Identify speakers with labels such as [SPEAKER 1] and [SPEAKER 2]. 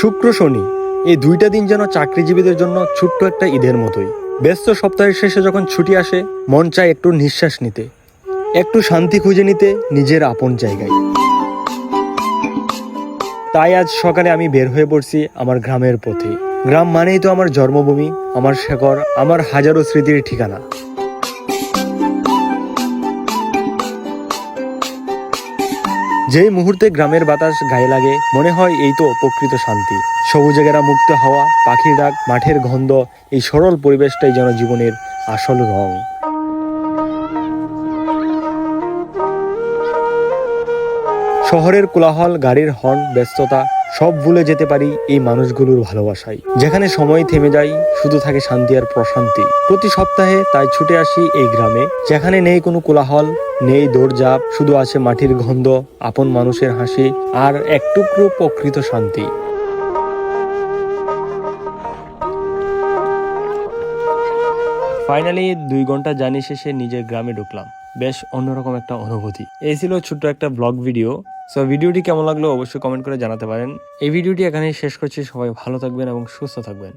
[SPEAKER 1] শুক্র শনি, এই দুইটা দিন যেন চাকরিজীবীদের জন্য ছোট্ট একটা ঈদের মতোই। ব্যস্ত সপ্তাহের শেষে যখন ছুটি আসে, মন চায় একটু নিঃশ্বাস নিতে, একটু শান্তি খুঁজে নিতে নিজের আপন জায়গায়। তাই আজ সকালে আমি বের হয়ে পড়ছি আমার গ্রামের পথে। গ্রাম মানেই তো আমার জন্মভূমি, আমার শেকর আমার হাজারো স্মৃতির ঠিকানা। যেই মুহূর্তে গ্রামের বাতাস গায়ে লাগে, মনে হয় এই তো প্রকৃত শান্তি। সবুজে ঘেরা মুক্ত হাওয়া, পাখির ডাক, মাঠের গন্ধ, এই সরল পরিবেশটাই যেন জীবনের আসল রং। শহরের কোলাহল, গাড়ির হর্ন, ব্যস্ততা, সব ভুলে যেতে পারি এই মানুষগুলোর ভালোবাসায় যেখানে সময় থেমে যায়, শুধু থাকে শান্তি আর প্রশান্তি। প্রতি সপ্তাহে তাই ছুটে আসি এই গ্রামে, যেখানে নেই কোনো কোলাহল নেই দৌড়ঝাঁপ, শুধু আছে মাটির গন্ধ, আপন মানুষের হাসি আর এক টুকরো প্রকৃত শান্তি। ফাইনালি দুই ঘণ্টা জানি শেষে নিজের গ্রামে ঢুকলাম। বেশ অন্যরকম একটা অনুভূতি। এই ছিল ছোট্ট একটা ব্লগ ভিডিও। সো ভিডিওটি কেমন লাগল অবশ্যই কমেন্ট করে জানাতে পারেন। এই ভিডিওটি এখানেই শেষ করছি। সবাই ভালো থাকবেন এবং সুস্থ থাকবেন।